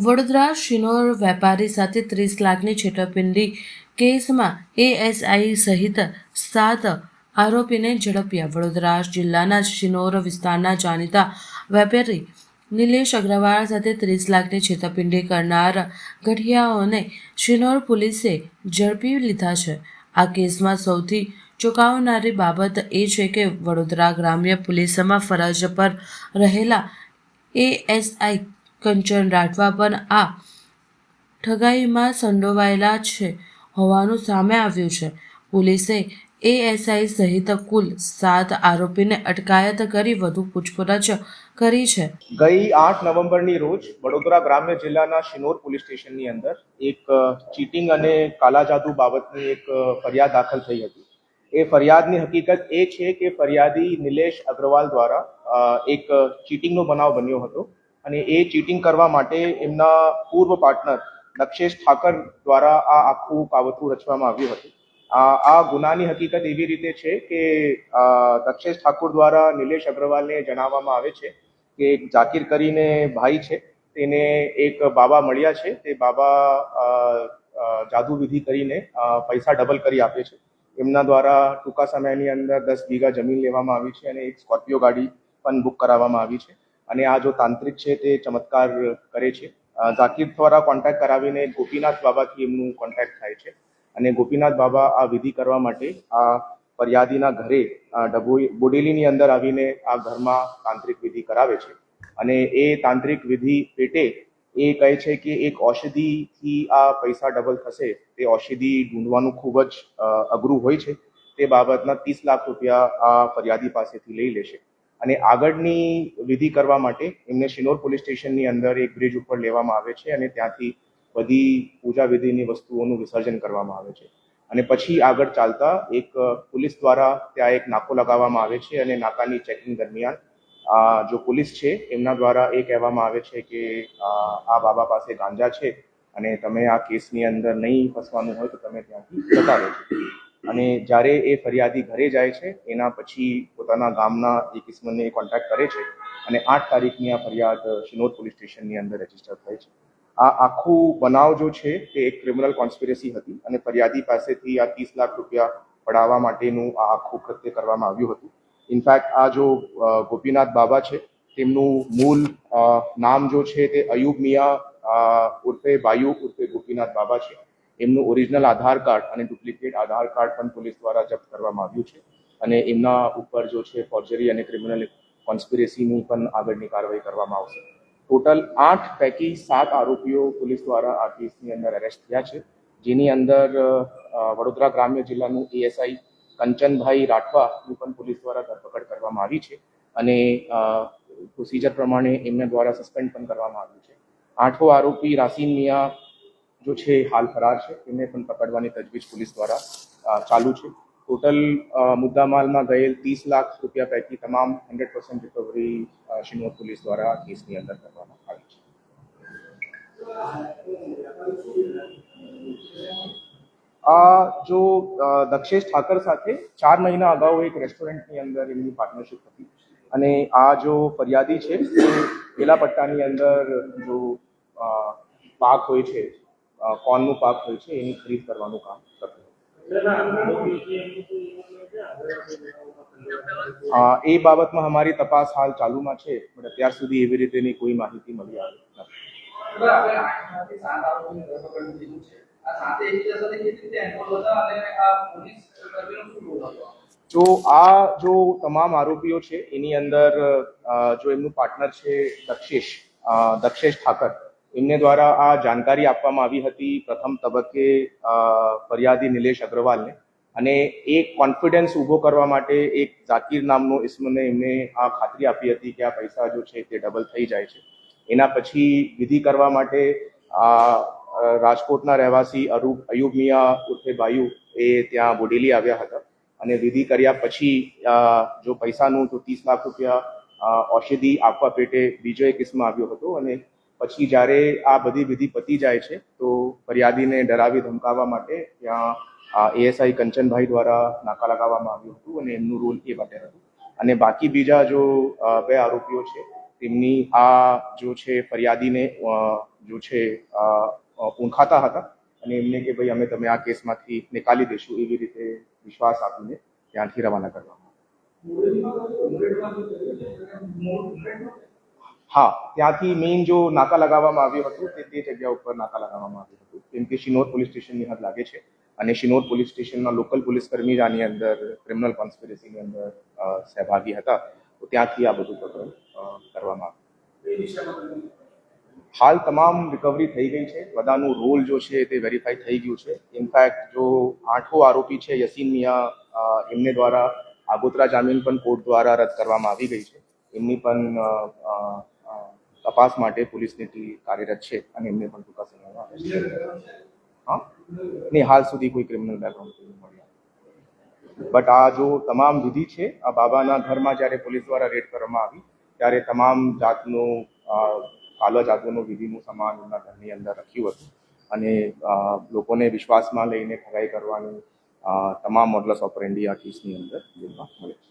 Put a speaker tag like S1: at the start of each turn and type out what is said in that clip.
S1: વડોદરા શિનોર વેપારી સાથે ત્રીસ લાખની છેતરપિંડી કેસમાં એએસઆઈ સહિત સાત આરોપીને ઝડપ્યા. વડોદરા જિલ્લાના શિનોર વિસ્તારના જાણીતા વેપારી નિલેશ અગ્રવાલ સાથે ત્રીસ લાખની છેતરપિંડી કરનાર ગઠિયાઓને શિનોર પોલીસે ઝડપી લીધા છે. આ કેસમાં સૌથી ચોંકાવનારી બાબત એ છે કે વડોદરા ગ્રામ્ય પોલીસમાં ફરજ પર રહેલા એએસઆઈ કંચન રાઠવા પણ આ ઠગાઈમાં સંડોવાયેલા છે હોવાનું સામે આવ્યું છે. પોલીસે એએસઆઈ સહિત કુલ સાત આરોપીને અટકાયત કરી વધુ પૂછપરછ કરી છે.
S2: ગઈ આઠ નવેમ્બરની રોજ વડોદરા ગ્રામ્ય જિલ્લાના શિનોર પોલીસ સ્ટેશનની અંદર એક ચીટિંગ અને કાલા જાદુ બાબતની એક ફરિયાદ દાખલ થઈ હતી. એ ફરિયાદની હકીકત એ છે કે ફરિયાદી નિલેશ અગ્રવાલ દ્વારા એક ચીટિંગનો બનાવ બન્યો હતો. અને એ ચીટિંગ કરવા માટે એમના પૂર્વ પાર્ટનર દક્ષેશ ઠાકર દ્વારા આ આખું કાવતરું રચવામાં આવ્યું હતું. આ ગુનાની હકીકત એવી રીતે છે કે દક્ષેશ ઠાકુર દ્વારા નિલેશ અગ્રવાલને જણાવવામાં આવે છે કે એક જાકીર કરીને ભાઈ છે તેને એક બાબા મળ્યા છે તે બાબા અ, અ, જાદુ વિધિ કરીને પૈસા ડબલ કરી આપે છે. એમના દ્વારા ટૂંકા સમયની અંદર દસ વીઘા જમીન લેવામાં આવી છે અને એક સ્કોર્પિયો ગાડી પણ બુક કરાવવામાં આવી છે. અને આ જો તાંત્રિક છે તે ચમત્કાર કરે છે. ઝાકીર દ્વારા કોન્ટેક્ટ કરાવીને ગોપીનાથ બાબાથી એમનું કોન્ટેક્ટ થાય છે. અને ગોપીનાથ બાબા આ વિધિ કરવા માટે આ ફરિયાદીના ઘરે ડભોઈ, બોડેલીની અંદર આવીને આ ઘરમાં તાંત્રિક વિધિ કરાવે છે. અને એ તાંત્રિક વિધિ પેટે એ કહે છે કે એક ઔષધિથી આ પૈસા ડબલ થશે. તે ઔષધિ ઢૂંઢવાનું ખૂબ જ અઘરું હોય છે. તે બાબતના ત્રીસ લાખ રૂપિયા આ ફરિયાદી પાસેથી લઈ લેશે. અને આગળની વિધિ કરવા માટે એમને શિનોર પોલીસ સ્ટેશનની અંદર એક બ્રિજ ઉપર લેવામાં આવે છે અને ત્યાંથી બધી પૂજા વિધિની વસ્તુઓનું વિસર્જન કરવામાં આવે છે. અને પછી આગળ ચાલતા એક પોલીસ દ્વારા ત્યાં એક નાકો લગાવવામાં આવે છે અને નાકાની ચેકિંગ દરમિયાન જો પોલીસ છે, એમના દ્વારા એ કહેવામાં આવે છે કે આ બાબા પાસે ગાંજા છે અને તમે આ કેસની અંદર નહીં ફસવાનું હોય તો તમે ત્યાંથી જતા રહેજો અને જ્યારે એ ફરિયાદી ઘરે જાય છે, એના પછી પોતાના ગામના એક ઇસમને કોન્ટેક્ટ કરે છે અને આઠ તારીખની આ ફરિયાદ શિનોદ પોલીસ સ્ટેશનની અંદર રજિસ્ટર થાય છે. આ આખું બનાવ જો છે, તે એક ક્રિમિનલ કોન્સ્પિરસી હતી અને ફરિયાદી પાસેથી આ ત્રીસ લાખ રૂપિયા પડાવવા માટેનું આ આખું કૃત્ય કરવામાં આવ્યું હતું. ઇનફેક્ટ આ જો ગોપીનાથ બાબા છે, તેમનું મૂળ નામ જો છે તે અયુબ મિયા ઉર્ફે બાયુ ઉર્ફે ગોપીનાથ બાબા છે. એમનું ઓરિજિનલ આધાર કાર્ડ અને ડુપ્લિકેટ આધાર કાર્ડ પણ પોલીસ દ્વારા જપ્ત કરવામાં આવ્યું છે. અને એમના ઉપર જો છે ફોર્જરી અને ક્રિમિનલ કોન્સ્પિરેસીની પણ આગળની કાર્યવાહી કરવામાં આવશે. ટોટલ આઠ પૈકી સાત આરોપીઓ પોલીસ દ્વારા આ કેસની અંદર એરેસ્ટ થયા છે. જેની અંદર વડોદરા ગ્રામ્ય જિલ્લાનું એએસઆઈ કંચનભાઈ રાઠવાની પણ પોલીસ દ્વારા ધરપકડ કરવામાં આવી છે. અને પ્રોસિજર પ્રમાણે એમના દ્વારા સસ્પેન્ડ પણ કરવામાં આવ્યું છે. આઠો આરોપી રાસીન મિયા જો છે હાલ ફરાર છે એમને પણ પકડવાની તજવીજ પોલીસ દ્વારા ચાલુ છે ટોટલ મુદ્દામાલમાં ગયેલ ત્રીસ લાખ રૂપિયા પૈકી તમામ hundred percent recovery Sinor police દ્વારા કેસની અંદર કરવામાં આવી છે આ જો દક્ષેશ ઠાકર સાથે ચાર મહિના અગાઉ એક રેસ્ટોરન્ટની અંદર એમની પાર્ટનરશિપ હતી અને આ જો ફરિયાદી છે પેલા પટ્ટાની અંદર જો પાક હોય છે કોર્નનું પાક હોય છે, એની ખરીદ કરવાનું કામ કરતું એ બાબતમાં અમારી તપાસ હાલ ચાલુમાં છે, પણ અત્યાર સુધી એવી રીતેની કોઈ માહિતી મળી આવી નથી? જો આ જો તમામ આરોપીઓ છે, એની અંદર જો એમનું પાર્ટનર છે દક્ષેશ દક્ષેશ ઠાકર એમને દ્વારા આ જાણકારી આપવામાં આવી હતી પ્રથમ તબક્કે ફરિયાદી નિલેશ અગ્રવાલને. અને એક કોન્ફિડન્સ ઊભો કરવા માટે એક ઝાકીર નામનો ઇસ્મને એમને આ ખાતરી આપી હતી કે આ પૈસા જો છે તે ડબલ થઈ જાય છે. એના પછી વિધિ કરવા માટે આ રાજકોટના રહેવાસી અરૂપ, અયુબ મિયા ઉર્ફે બાયુ એ ત્યાં બોડેલી આવ્યા હતા. અને વિધિ કર્યા પછી જો પૈસાનું તો ત્રીસ લાખ રૂપિયા ઔષધિ આપવા પેટે બીજો એક કિસ્મ આવ્યો હતો અને પછી જ્યારે આ બધી વિધિ પતી જાય છે તો ફરિયાદીને ડરાવી ધમકાવવા માટે ત્યાં એએસઆઈ કંચનભાઈ દ્વારા નાકા લગાવવામાં આવ્યું હતું અને એમનું રોલ એ માટે હતું. અને બાકી બીજા જો બે આરોપીઓ છે તેમની આ જો છે ફરિયાદીને જો છે અ, હતા અને એમને કે ભાઈ અમે તમે આ કેસમાંથી નિકાલી દઈશું એવી રીતે વિશ્વાસ આપીને ત્યાંથી રવાના કરવામાં હા ત્યાંથી મેઇન જો નાકા લગાવવામાં આવ્યું હતું તે તે જગ્યા ઉપર નાકા લગાવવામાં આવ્યું હતું. કેમ કે શિનોર પોલીસ સ્ટેશનની હદ લાગે છે. અને શિનોર પોલીસ સ્ટેશનના લોકલ પોલીસ કર્મી જ આની અંદર ક્રિમિનલ કોન્સ્પિરસીની અંદર સહભાગી હતા. તો ત્યાંથી આ બધું પ્રકરણ કરવામાં આવ્યું. હાલ તમામ રિકવરી થઈ ગઈ છે. બધાનું રોલ જો છે તે વેરીફાઈ થઈ ગયું છે. ઇનફેક્ટ જો આઠો આરોપી છે યસીન મિયા એમને દ્વારા આગોતરા જામીન પણ કોર્ટ દ્વારા રદ કરવામાં આવી ગઈ છે. એમની પણ તપાસ માટે પોલીસની ટીમ કાર્યરત છે અને એમને પણ ટૂંકા સમયમાં અરેસ્ટ હા? નહીં, હાલ સુધી કોઈ ક્રિમિનલ બેકગ્રાઉન્ડ મળ્યા. બટ આ જો તમામ વિધિ છે, આ બાબાના ઘરમાં જ્યારે પોલીસ દ્વારા રેડ કરવામાં આવી, ત્યારે તમામ જાતનું કાલા જાદુનું વિધિનું સામાન એમના ઘરની અંદર રાખ્યું હતું. અને લોકોને વિશ્વાસમાં લઈને ઠગાઈ કરવાની તમામ મોડલસ ઓપરેન્ડી આ કેસની અંદર જોવા મળે છે.